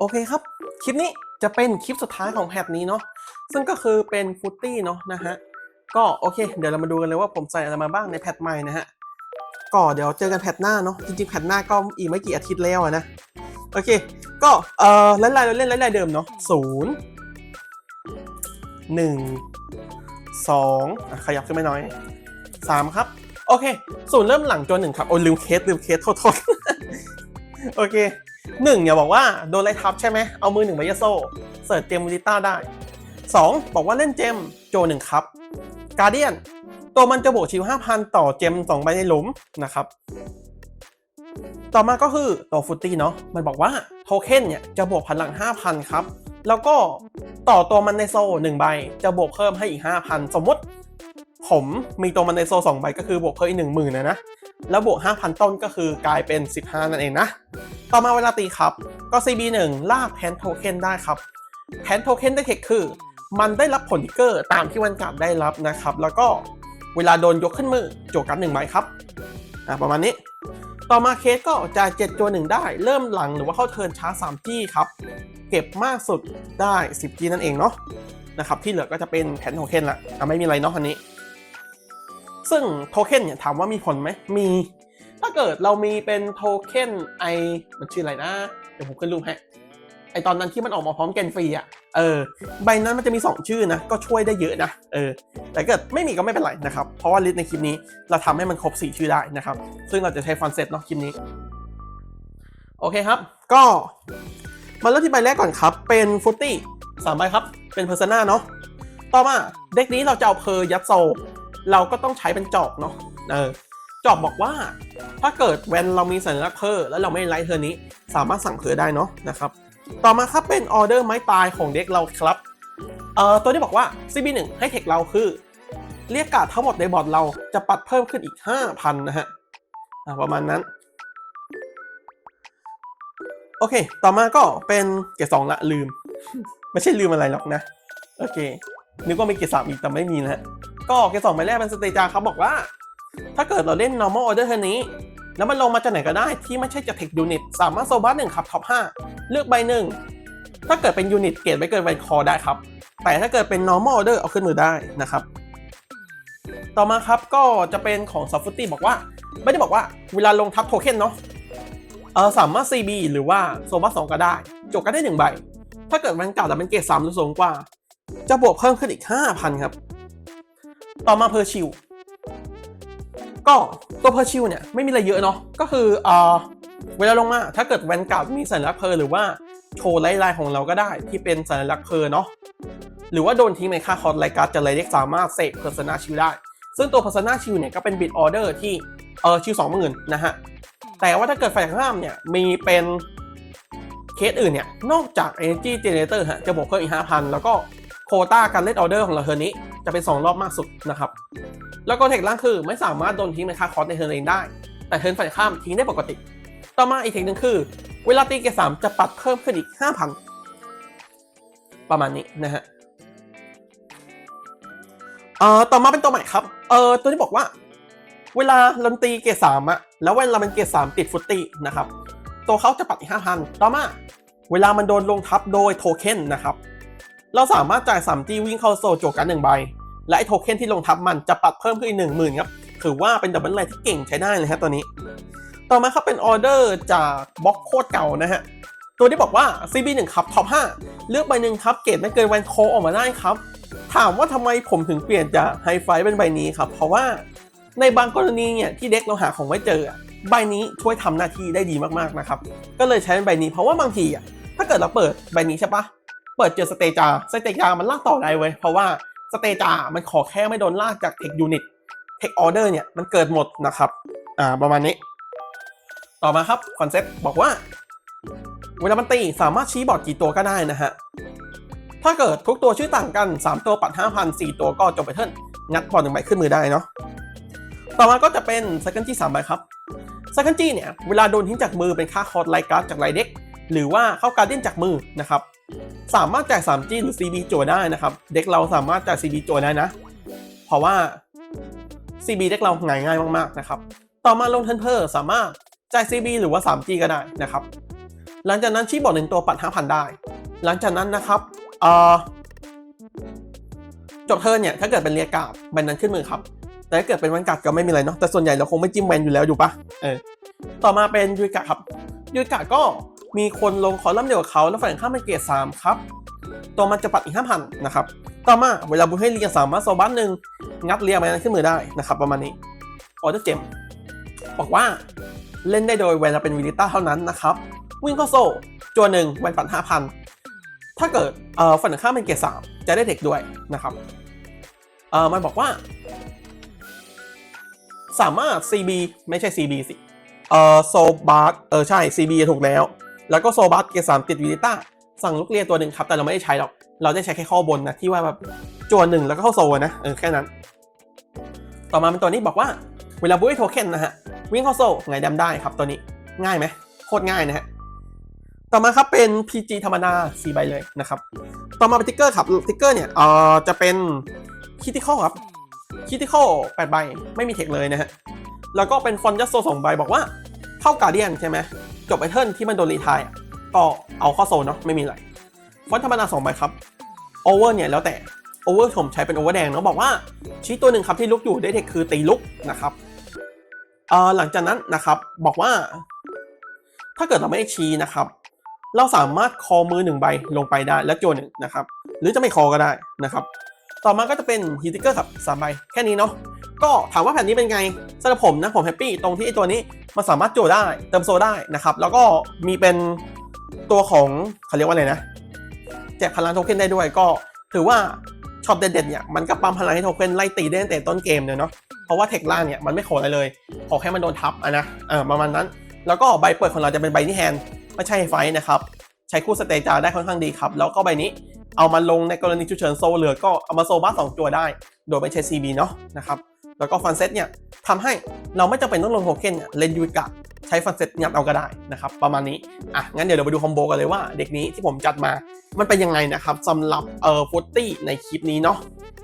โอเคครับ คลิปนี้จะเป็นคลิปสุดท้ายของแพทนี้เนาะซึ่งก็คือเป็นฟุตตี้เนาะนะฮะก็โอเค เดี๋ยวเรามาดูกันเลยว่าผมใส่อะไรมาบ้างในแพทใหม่นะฮะก็เดี๋ยวเจอกันแพทหน้าเนาะจริงๆแพทหน้าก็อีกไม่กี่อาทิตย์แล้วนะโอเค ก็เอ่อไล่ๆเราเล่นไล่ๆเดิมเนาะศูนย์หนึ่งสองขยับขึ้นไปหน่อยสามครับ โอเคศูนย์เริ่มหลังจนหนึ่งครับ โอ้ลืมเคสลืมเคสโทษโทษโอเค หนึ่งอย่าบอกว่าโดนไล่ทับใช่ไหมเอามือหนึ่งไปยโซ่เสิร์ชเจมวิลิต้าได้สองบอกว่าเล่นเจมโจหนึ่งครับการเดียนตัวมันจะบวกชิว5,000 ต่อเจมสองใบในหลุมนะครับ ต่อมาก็คือตัวฟุตตี้เนาะมันบอกว่าโทเค็นเนี่ยจะบวกพลัง 5,000 ครับ แล้วก็ต่อตัวมันในโซ่หนึ่งใบจะบวกเพิ่มให้อีก 5,000 สมมติ ผมมีตัวมันในโซ่สองใบก็คือบวกเพิ่มอีกหนึ่งหมื่นนะนะ แล้วบวก 5,000 ต้นก็คือกลายเป็น 15 นั่นเองนะ ต่อมาเวลาตีครับ ก็ CB1 ลากแพนโทเค็นได้ครับ แพนโทเค็นได้เทคคือ มันได้รับผลทิกเกอร์ตามที่วันการ์ดได้รับนะครับ แล้วก็เวลาโดนยกขึ้นมือโจกันหนึ่งใบครับอ่าประมาณนี้ ต่อมาเคสก็จ่าย7ตัวหนึ่งได้ เริ่มหลังหรือว่าเข้าเทินช้า3จี้ครับ เก็บมากสุดได้ 10จี้นั่นเองเนาะนะครับที่เหลือก็จะเป็นแพนโทเค็นละอะไม่มีอะไรเนาะอันนี้ ซึ่งโทเค็นเนี่ยถามว่ามีผลไหมมี ถ้าเกิดเรามีเป็นโทเค็นไอมันชื่ออะไรนะ เดี๋ยวผมขึ้นรูปให้ไอตอนนั้นที่มันออกมาพร้อมแกนฟรีอะ เออ ใบนั้นมันจะมี 2 ชื่อนะ ก็ช่วยได้เยอะนะ เออ แต่เกิดไม่มีก็ไม่เป็นไรนะครับ เพราะว่าลิสต์ในคลิปนี้เราทำให้มันครบ 4 ชื่อได้นะครับ ซึ่งเราจะใช้ฟอนต์เซ็ตเนาะคลิปนี้ โอเคครับ ก็มาเริ่มที่ใบแรกก่อนครับ เป็นฟุตตี้สามใบครับ เป็นเพอร์ซนาเนาะ ต่อมาเด็กนี้เราจะเอาเพอร์ยัดโซ เราก็ต้องใช้เป็นจอบเนาะเออจอบบอกว่า ถ้าเกิดแวนเรามีสัญลักษณ์เพอร์แล้วเราไม่ไลท์เทอร์นี้ สามารถสั่งเพอร์ได้เนาะนะครับต่อมาครับเป็นออเดอร์ไม้ตายของเด็กเราครับเอ่อตัวที่บอกว่า CB1 ให้เทคเราคือ เรียกกาดทั้งหมดในบอร์ดเราจะปัดเพิ่มขึ้นอีก 5,000 นะฮะอะประมาณนั้น โอเค ต่อมาก็เป็นเกรดสองละลืม ไม่ใช่ลืมอะไรหรอกนะ โอเค นึกว่ามีเกรดสามอีกแต่ไม่มีนะฮะ ก็เกสองใบแรกเป็นสเตจาครับบอกว่า ถ้าเกิดเราเล่น normal order เท่านี้ แล้วมันลงมาจากไหนก็ได้ที่ไม่ใช่จากเทคยูนิตสามารถโซบัสหนึ่งครับท็อปห้าเลือกใบหนึ่งถ้าเกิดเป็นยูนิตเกรดไม่เกินใบคอได้ครับ แต่ถ้าเกิดเป็น normal order เอาขึ้นมือได้นะครับต่อมาครับก็จะเป็นของ s o f t ตี้บอกว่า ไม่ได้บอกว่าเวลาลงทับโทเค็นเนาะเออสามารถ CB หรือว่าโซบัสสองก็ได้จบกันได้หนึ่งใบ ถ้าเกิดมันเก่าแต่เป็นเกรดสามหรือสูงกว่า จะบวกเพิ่มขึ้นอีก 5,000 ครับ ต่อมาเพอร์ชิวก็ตัวเพอร์ชิวเนี่ยไม่มีอะไรเยอะเนาะก็คือเอ่อเวลาลงมาถ้าเกิดแวนเก่ามีสัญลักษณ์เพอร์หรือว่าโชว์ไลน์ๆของเราก็ได้ที่เป็นสัญลักษณ์เพอร์เนาะหรือว่าโดนทิ้งในค่าคอร์ดรายการจะเลยเรียกสามารถเสกเพอร์ซนาชิวได้ ซึ่งตัวเพอร์ซนาชิวเนี่ยก็เป็นบิตออเดอร์ที่เออชิวสองหมื่นนะฮะแต่ว่าถ้าเกิดฝ่ายข้ามเนี่ยมีเป็นเคสอื่นเนี่ยนอกจาก Energy Generator ฮะจะบวกเพิ่มอีก 5,000 แล้วก็ โควต้าการเล่นออเดอร์ของเราเทอร์นี้จะเป็น 2 รอบมากสุดนะครับ แล้วก็เทคล่างคือไม่สามารถโดนทิ้งในค่าคอร์สในเทิร์นเองได้ แต่เทิร์นฝ่ายข้ามทิ้งได้ปกติ ต่อมาอีกเทคหนึ่งคือ เวลาตีเกสามจะปัดเพิ่มขึ้นอีก 5,000 ประมาณนี้นะฮะเอ่อต่อมาเป็นตัวใหม่ครับ เอ่อตัวที่บอกว่า เวลาลันตีเกสามอะแล้วเวลามันเกสามติดฟุตตีนะครับ ตัวเขาจะปรับอีกห้าพันต่อมา เวลามันโดนลงทับโดยโทเค็นนะครับ เราสามารถจ่ายสามจีวิ่งเข้าโซโจกันหนึ่งใบ และไอโทเค็นที่ลงทับมันจะปรับเพิ่มขึ้นอีกหนึ่งหมื่นครับ ถือว่าเป็นดับเบิลไลน์ที่เก่งใช้ได้เลยฮะตัวนี้ ต่อมาครับเป็นออเดอร์จากบล็อกโคตรเก่านะฮะ ตัวที่บอกว่า CB1 ครับท็อป5เลือกใบหนึ่งครับเกรดไม่เกินแวนโคออกมาได้ครับ ถามว่าทำไมผมถึงเปลี่ยนจากไฮไฟเป็นใบนี้ครับ เพราะว่าในบางกรณีเนี่ยที่เด็กเราหาของไม่เจอใบนี้ช่วยทำหน้าที่ได้ดีมากๆนะครับ ก็เลยใช้เป็นใบนี้เพราะว่าบางทีอะถ้าเกิดเราเปิดใบนี้ใช่ปะ เปิดเจอสเตจาสเตจามันลากต่อได้เว้ย เพราะว่าสเตจามันขอแค่ไม่โดนลากจากเทคยูนิตเทคออเดอร์เนี่ยมันเกิดหมดนะครับ อ่า ประมาณนี้ ต่อมาครับคอนเซ็ปต์บอกว่า เวลามันตีสามารถชี้บอร์ดกี่ตัวก็ได้นะฮะ ถ้าเกิดทุกตัวชื่อต่างกัน 3 ตัวปัด 5,000 4 ตัวก็จบไปเทิร์นงัดบอร์ดหนึ่งใบขึ้นมือได้เนาะ ต่อมาก็จะเป็น Second G 3ใบครับ Second G เนี่ยเวลาโดนทิ้งจากมือเป็นค่าคอร์ดไลการ์ดจากไลเด็กหรือว่าเข้าการเด่นจากมือนะครับ สามารถแจ่าย 3G หรือ CB โจวได้นะครับ เด็กเราสามารถแจ่าย CB โจวได้นะ เพราะว่า CB เด็กเราง่ายง่ายมากๆนะครับ ต่อมาลงเทนเพอร์สามารถจ่าย CB หรือว่า 3G ก็ได้นะครับ หลังจากนั้นชีบอกหนึ่งตัวปัดห้าพันได้ หลังจากนั้นนะครับเออจบเทิร์นเนี่ยถ้าเกิดเป็นเรียกาบแบนนั้นขึ้นมือครับแต่ถ้าเกิดเป็นวันกัดก็ไม่มีอะไรเนาะแต่ส่วนใหญ่เราคงไม่จิ้มแบนอยู่แล้วอยู่ปะเออต่อมาเป็นยูริกะครับยูริกะก็ มีคนลงคอลัมน์เดียวกับเขาแล้วฝ่ายข้ามเป็นเกรดสามครับ ตัวมันจะปัดอีกห้าพันนะครับ ต่อมาเวลาบุญให้เรียงสามารถโซบัสหนึ่งงัดเรียงไปนั้นขึ้นมือได้นะครับ ประมาณนี้ออเดอร์เจมบอกว่าเล่นได้โดยเวลาเป็นวิลิต้าเท่านั้นนะครับ วิ่งเข้าโซ่จวนหนึ่งแวนปัดห้าพันถ้าเกิดเอ่อฝั่งตรงข้ามเป็นเกรดสามจะได้เด็กด้วยนะครับเอ่อมันบอกว่า สามารถ CB ไม่ใช่ CB สิเอ่อโซบาร์เออใช่ CB ถูกแล้ว แล้วก็โซบัสเกรดสามติดวิลิต้าสั่งลูกเรียนตัวหนึ่งครับ แต่เราไม่ได้ใช้หรอก เราได้ใช้แค่ข้อบนนะ ที่ว่าแบบจวนหนึ่งแล้วก็เข้าโซนะ เออ แค่นั้น ต่อมาเป็นตัวนี้บอกว่า เวลาบุ้ยโทเค็นนะฮะ วิ่งเข้าโซ่ไงดำได้ครับตัวนี้ ง่ายไหมโคตรง่ายนะฮะ ต่อมาครับเป็น PG ธรรมดา4ใบเลยนะครับ ต่อมาเป็นติ๊กเกอร์ครับ ติ๊กเกอร์เนี่ย เอ่อ จะเป็นคิติคอลครับคิติคอล8ใบ ไม่มีเทคเลยนะฮะ แล้วก็เป็นฟอนยัสโซสองใบบอกว่า เข้าการเดียนใช่ไหมจบไอเทิร์นที่มันโดนรีทายก็เอาเข้าโซนเนาะไม่มีอะไรฟอนต์ธรรมดาสองใบครับโอเวอร์เนี่ยแล้วแต่โอเวอร์ผมใช้เป็นโอเวอร์แดงเนาะบอกว่าชี้ตัวหนึ่งครับที่ลุกอยู่ได้เทคคือตีลุกนะครับเอ่อหลังจากนั้นนะครับบอกว่า ถ้าเกิดเราไม่ได้ชี้นะครับ เราสามารถคอมือหนึ่งใบลงไปได้และโจนหนึ่งนะครับ หรือจะไม่คอก็ได้นะครับ ต่อมาก็จะเป็นฮีติกเกอร์ครับสามใบแค่นี้เนาะ ก็ถามว่าแผ่นนี้เป็นไงสำหรับผมนะผมแฮปปี้ตรงที่ไอตัวนี้มันสามารถโจได้เติมโซได้นะครับ แล้วก็มีเป็นตัวของเขาเรียกว่าอะไรนะ แจกพลังโทเค็นได้ด้วยก็ถือว่าช็อตเด็ดๆเนี่ยมันก็ปั๊มพลังให้โทเค็นไล่ตีได้ตั้งแต่ต้นเกมเลยเนาะเพราะว่าเทคล่างเนี่ยมันไม่ขออะไรเลย ขอแค่มันโดนทับอะนะเออประมาณนั้น แล้วก็ใบเปิดของเราจะเป็นใบที่แฮนด์ไม่ใช่ไฟนะครับใช้คู่สเตจาได้ค่อนข้างดีครับ แล้วก็ใบนี้เอามาลงในกรณีฉุกเฉินโซเหลือก็เอามาโซบ้าสองตัวได้ โดยไม่ใช้ CB เนาะนะครับ แล้วก็ฟันเซตเนี่ยทำให้เราไม่จำเป็นต้องลงโทเค็นเนี่ยเล่นยูกะใช้ฟันเซตงัดเอาก็ได้นะครับประมาณนี้อะงั้นเดี๋ยวเราไปดูคอมโบกันเลยว่าเด็กนี้ที่ผมจัดมามันเป็นยังไงนะครับสำหรับเอ่อฟุตตี้ในคลิปนี้เนาะ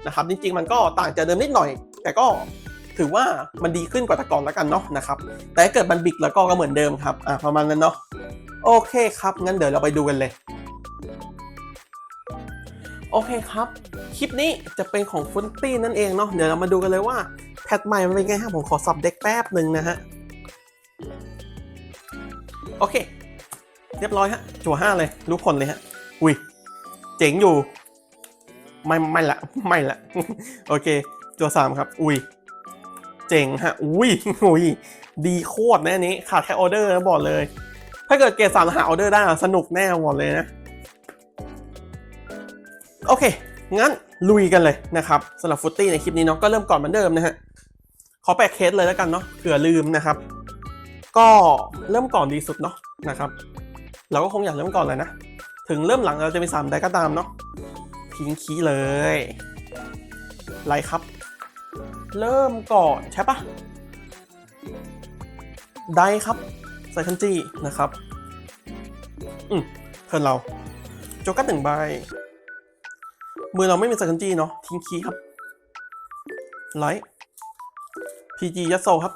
นะครับจริงๆ มันก็ต่างจากเดิมนิดหน่อย แต่ก็ถือว่ามันดีขึ้นกว่าแต่ก่อนแล้วกันเนาะนะครับแต่เกิดมันบิกแล้วก็ก็เหมือนเดิมครับอะประมาณนั้นเนาะโอเคครับงั้นเดี๋ยวเราไปดูกันเลย โอเคครับ คลิปนี้จะเป็นของฟุตตี้นั่นเองเนาะ เดี๋ยวเรามาดูกันเลยว่า แพทใหม่มันเป็นไงครับผมขอสับเด็กแป๊บหนึ่งนะฮะ โอเค เรียบร้อยฮะ จั่วห้าเลย รู้ผลเลยฮะ อุ้ย เจ๋งอยู่ ไม่ไม่ละ ไม่ละ โอเค จั่วสามครับ อุ้ย เจ๋งฮะ อุ้ยอุ้ย ดีโคตรแน่นี้ ขาดแค่ออเดอร์นะบอกเลย ถ้าเกิดเกรดสามหาออเดอร์ได้สนุกแน่บอกเลยนะ โอเค งั้นลุยกันเลยนะครับสำหรับฟุตตี้ในคลิปนี้เนาะก็เริ่มก่อนเหมือนเดิมนะฮะขอแปะเคสเลยแล้วกันเนาะเผื่อลืมนะครับ ก็เริ่มก่อนดีสุดเนาะนะครับ เราก็คงอยากเริ่มก่อนเลยนะ ถึงเริ่มหลังเราจะมีสามได้ก็ตามเนาะทิ้งคีย์เลยไรครับ เริ่มก่อนใช่ปะได้ครับใส่คันจีนะครับ อืมเทิร์นเรา โจกัสหนึ่งใบ มือเราไม่มีส่คันจีเนาะทิ้งคีย์ครับไลท์พีจียัดโซครับ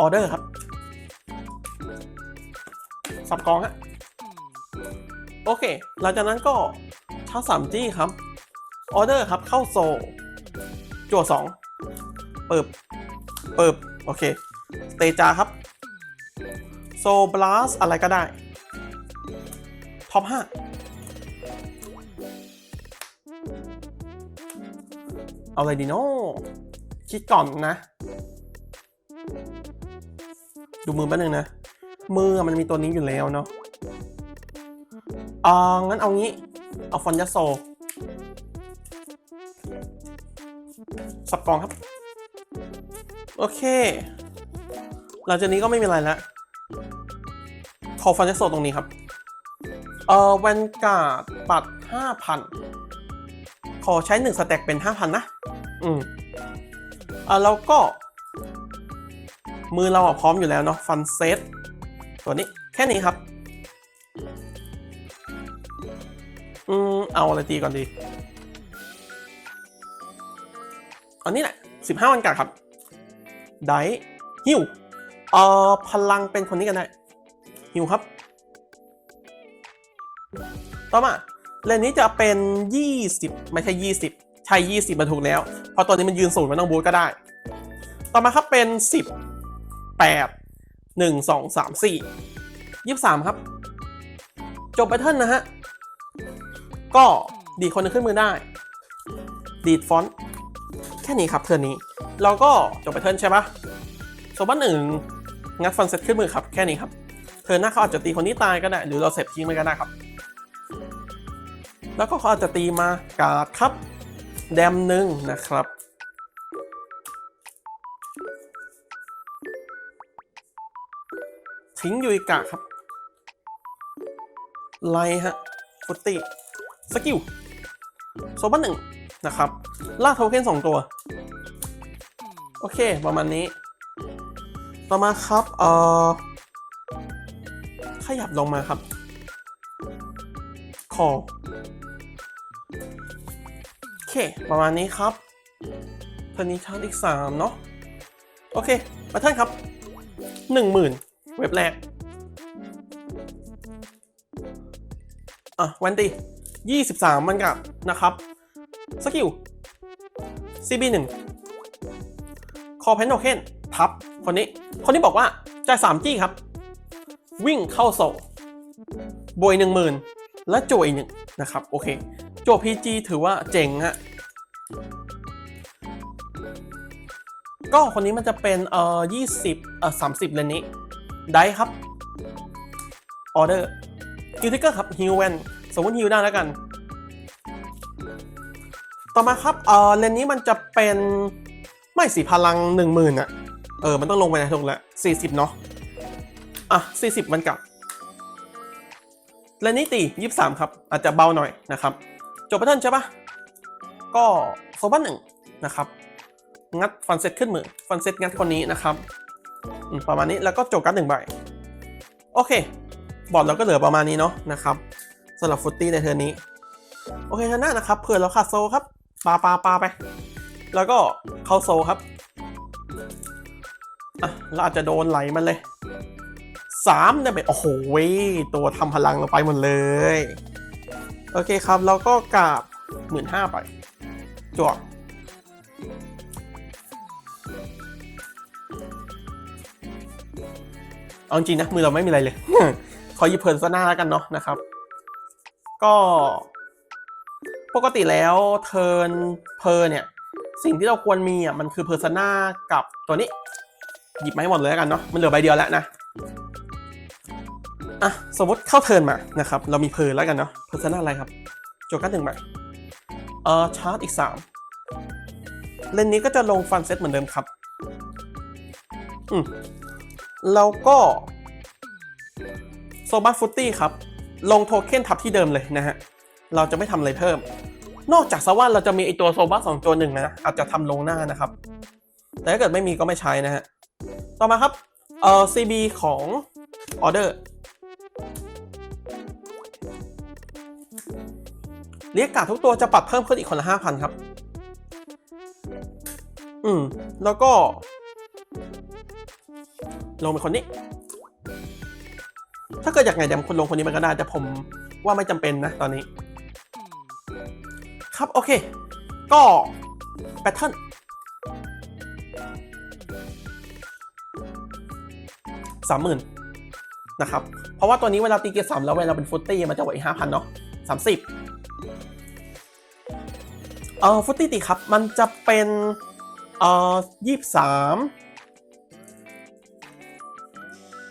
ออเดอร์ครับ สับกองฮะโอเค หลังจากนั้นก็ชาร์จสามจี้ครับ ออเดอร์ครับเข้าโซ จั่วสองเปิบเปิบโอเคสเตจาครับ โซบลัสอะไรก็ได้ ท็อปห้าเอาอะไรดีเนาะคิดก่อนนะ ดูมือแป๊บนึงนะ มือมันมีตัวนี้อยู่แล้วเนาะอ่างั้นเอางี้ เอาฟอนยัสโซ สับกองครับ โอเค หลังจากนี้ก็ไม่มีอะไรแล้วขอฟอนยัสโซตรงนี้ครับ เอ่อแวนการ์ดปัด5,000ขอใช้1สแต็กเป็น5,000นะ อืมอ่าแล้วก็ มือเราพร้อมอยู่แล้วเนาะฟันเซตตัวนี้แค่นี้ครับ อืม เอาอะไรตีก่อนดี อันนี้แหละ15วันกัดครับ ไดฮิวเอ่อพลังเป็นคนนี้กันได้ฮิวครับ ต่อมาเลนนี้จะเป็น 20 ไม่ใช่ 20 ใช่ 20มาถูกแล้ว เพราะตัวนี้มันยืนสูงมันต้องบูทก็ได้ ต่อมาครับเป็น 10 8 1 2 3 4 23 ครับ จบไปเทิร์นนะฮะ ก็ดีคนนึงขึ้นมือได้ ดีดฟอนต์ แค่นี้ครับเทิร์นนี้ เราก็จบไปเทิร์นใช่ปะโซบันหนึ่งงัดฟันเซ็ตขึ้นมือครับ แค่นี้ครับ เทิร์นหน้าเขาอาจจะตีคนที่ตายก็ได้ หรือเราเสร็จทิ้งไปก็ได้ครับ แล้วก็เขาอาจจะตีมากาดครับ แดมหนึ่งนะครับทิ้งยูอิกะครับ ไลฮะฟุตตี้สกิลโซบันหนึ่งนะครับ ลากโทเค็นสองตัว โอเค ประมาณนี้ ต่อมาครับ เอ่อ ขยับลงมาครับ คอ เค ประมาณนี้ครับเทอร์นี้ชาร์จอีก 3 เนาะโอเค มาท่านครับ 10,000 เว็บแรก อะ วันตี23 มันกับนะครับ สกิล CB 1 คอเพนโนเคนทับ คนนี้ คนนี้บอกว่าจ่าย3จี้ครับ วิ่งเข้าโซลบวย10,000 และจ่วอีกหนึ่งนะครับ โอเค จั่ว PG ถือว่าเจ๋งฮะก็คนนี้มันจะเป็นเอ่อ20เอ่อ30เลนนี้ ได้ครับ ออเดอร์กิลทิกเกอร์ครับฮิวแวนสมมติฮิวได้แล้วกัน ต่อมาครับเอ่อเลนนี้มันจะเป็นไม่สีพลัง10,000อะเออ มันต้องลงไปในตรงละ40เนาะ อะ40มันกลับ เลนนี้ตี23ครับ อาจจะเบาหน่อยนะครับ จบไปท่านใช่ปะก็โซบันหนึ่งนะครับ งัดฟันเซ็ตขึ้นมือ ฟันเซ็ตงัดคนนี้นะครับอืมประมาณนี้แล้วก็จกกันหนึ่งใบ โอเค บอร์ดเราก็เหลือประมาณนี้เนาะนะครับสำหรับฟุตตี้ในเทอร์นี้ โอเคชนะนะครับ เผื่อเราขาดโซครับปาปาปาไป แล้วก็เข้าโซครับอะเราอาจจะโดนไหลมันเลยสามได้ไปโอ้โห้ตัวทำพลังเราไปหมดเลย โอเคครับเราก็กราบหมื่นห้าไป จวกเอาจริงนะ มือเราไม่มีอะไรเลย ขอหยิบเพลินซะหน้าแล้วกันเนาะนะครับ ก็ ปกติแล้วเทิร์นเพอเนี่ย สิ่งที่เราควรมีอะมันคือเพอร์ซนากับตัวนี้ หยิบมาให้หมดเลยแล้วกันเนาะมันเหลือใบเดียวแล้วนะ อะสมมติเข้าเทิร์นมานะครับ เรามีเพอร์แล้วกันเนาะเพอร์ซนาอะไรครับโจกันหนึ่งใบเอ่อชาร์จอีกสามเลนนี้ก็จะลงฟันเซตเหมือนเดิมครับ อืมแล้วก็โซบัสฟุตตี้ครับ ลงโทเค็นทับที่เดิมเลยนะฮะ เราจะไม่ทำอะไรเพิ่ม นอกจากสว่าเราจะมีไอตัวโซบัสสองตัวหนึ่งนะอาจจะทำลงหน้านะครับ แต่ถ้าเกิดไม่มีก็ไม่ใช้นะฮะ ต่อมาครับเอ่อ CB ของออเดอร์ เรียกกาดทุกตัวจะปรับเพิ่มขึ้นอีกคนละห้าพันครับ อืม แล้วก็ ลงเป็นคนนี้ ถ้าเกิดอยากไงเดี๋ยวคุณลงคนนี้มันก็ได้ แต่ผมว่าไม่จำเป็นนะตอนนี้ ครับโอเค ก็แพทเทิร์นสามหมื่น นะครับ เพราะว่าตัวนี้เวลาตีเกียร์สามแล้วเวลาเป็นฟุตตี้มันจะไหวห้าพันเนาะสามสิบเอ่อฟุตตี้ตีครับ มันจะเป็นเอ่อยี่สาม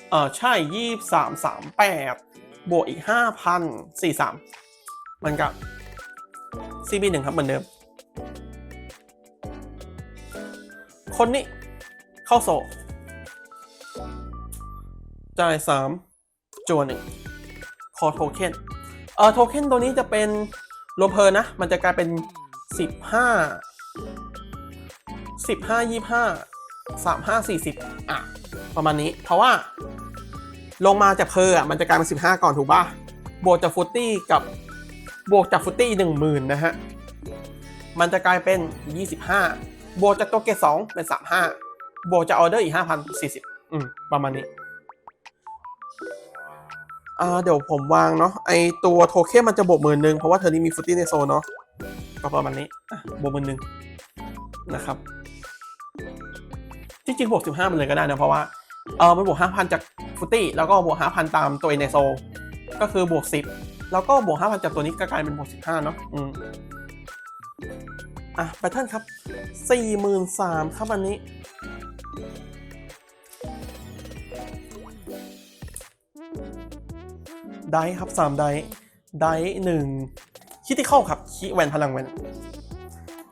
เออใช่ยี่สามสามแปดบวกอีกห้าพันสี่สามมันกับ CB หนึ่งครับเหมือนเดิม คนนี้เข้าโซ จ่ายสามจวนหนึ่งคอโทเค็นเอ่อโทเค็นตัวนี้จะเป็นรวมเพลนะ มันจะกลายเป็นสิบห้าสิบห้ายี่ห้าสามห้าสี่สิบอะ ประมาณนี้ เพราะว่า ลงมาจากเพออะ มันจะกลายเป็น 15 ก่อนถูกป่ะ บวกจากฟุตตี้กับบวกจากฟุตตี้หนึ่งหมื่นนะฮะ มันจะกลายเป็น 25 บวกจากตัวเกตสองเป็น 35 บวกจากออเดอร์อีกห้าพันสี่สิบอืม ประมาณนี้ อ่าเดี๋ยวผมวางเนาะไอตัวโทเค็นมันจะบวกหมื่นหนึ่งเพราะว่าเธอนี้มีฟุตตี้ในโซนเนาะก็ประมาณนี้บวกหมื่นหนึ่งนะครับจริงๆบวกสิบห้ามันเลยก็ได้นะเพราะว่าเออมันบวกห้าพันจากฟุตตี้แล้วก็บวกห้าพันตามตัวเอเนโซก็คือบวกสิบแล้วก็บวกห้าพันจากตัวนี้ก็กลายเป็นบวกสิบห้าเนาะอืมอะแพทเทิร์นครับสี่หมื่นสามครับอันนี้ ได้ครับสามได้ได้หนึ่งคิติเข้าครับคีแวนพลังแวน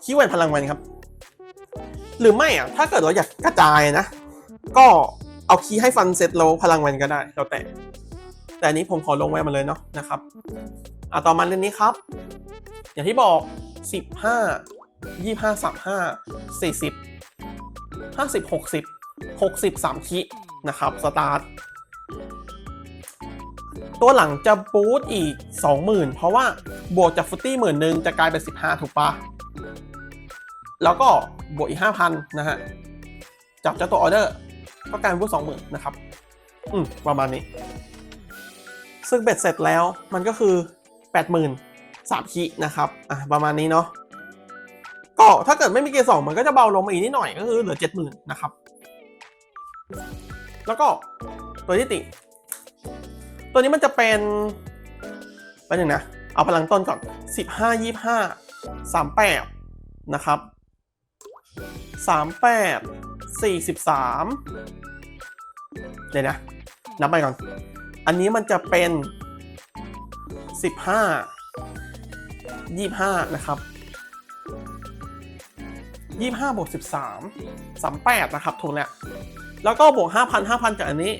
คีแวนพลังแวนครับ หรือไม่อะถ้าเกิดเราอยากกระจายนะ ก็เอาคีย์ให้ฟันเสร็จแล้วพลังแวนก็ได้แล้วแต่ แต่นนี้ผมขอลงแวนมาเลยเนาะนะครับอะต่อมาเรื่องนี้ครับ อย่างที่บอก 15 25 35 40 50 60 60 3คินะครับ สตาร์ท ตัวหลังจะบูตอีก 20,000 เพราะว่าบวกจากฟุตตี้หมื่นหนึ่งจะกลายเป็น 15 ถูกปะแล้วก็บวกอีก 5,000 นะฮะ จับเจ้าตัวออเดอร์ ก็กลายเป็นบูต20,000 นะครับ อืม ประมาณนี้ ซึ่งเบ็ดเสร็จแล้วมันก็คือ 80,000 3คินะครับ อะ ประมาณนี้เนาะก็ถ้าเกิดไม่มีเกียร์สองมันก็จะเบาลงมาอีกนิดหน่อยก็คือเหลือ 70,000 นะครับ แล้วก็ตัวที่ติ ตัวนี้มันจะเป็นไปหนึ่งนะ เอาพลังต้นก่อน 15 25 38 นะครับ 38 43 เดี๋ยวนะ นับไปก่อน อันนี้มันจะเป็น 15 25 นะครับ25บวก13 38 นะครับถูกแล้ว แล้วก็บวก 5,000 5,000จากอันนี้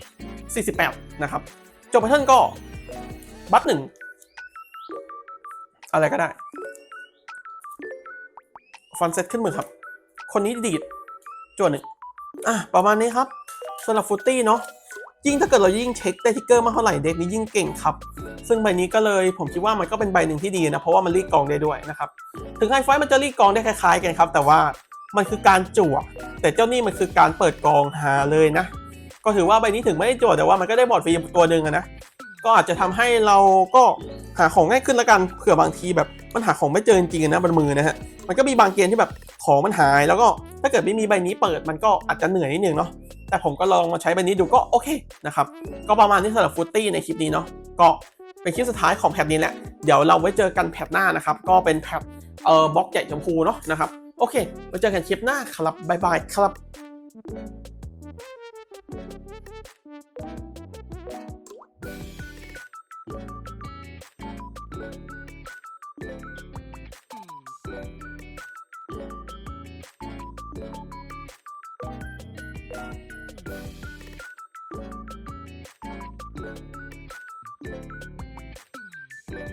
48 นะครับ จบแพทเทิร์นก็ บัตหนึ่ง อะไรก็ได้ฟันเซตขึ้นมือครับ คนนี้ดีดจวนหนึ่งอะ ประมาณนี้ครับสำหรับฟุตตี้เนาะยิ่งถ้าเกิดเรายิ่งเช็คได้ทิกเกอร์มากเท่าไหร่เด็กนี้ยิ่งเก่งครับ ซึ่งใบนี้ก็เลยผมคิดว่ามันก็เป็นใบหนึ่งที่ดีนะ เพราะว่ามันรีดกองได้ด้วยนะครับ ถึงไฮไฟมันจะรีดกองได้คล้ายๆกันครับ แต่ว่ามันคือการจั่วแต่เจ้านี่มันคือการเปิดกองหาเลยนะ ก็ถือว่าใบนี้ถึงไม่ได้จั่วแต่ว่ามันก็ได้บอร์ดฟรีตัวหนึ่งอะนะก็อาจจะทำให้เราก็หาของง่ายขึ้นละกันเผื่อบางทีแบบมันหาของไม่เจอจริงๆนะบนมือนะฮะมันก็มีบางเกมที่แบบของมันหาย แล้วก็ถ้าเกิดไม่มีใบนี้เปิดมันก็อาจจะเหนื่อยนิดนึงเนาะแต่ผมก็ลองมาใช้ใบนี้ดูก็โอเคนะครับก็ประมาณนี้สำหรับฟุตตี้ในคลิปนี้เนาะก็เป็นคลิปสุดท้ายของแพทนี้แหละเดี๋ยวเราไว้เจอกันแพทหน้านะครับก็เป็นแพทเอ่อบล็อกใหญ่ชมพูเนาะนะครับโอเคไว้เจอกันคลิปหน้าครับบ๊ายบายครับ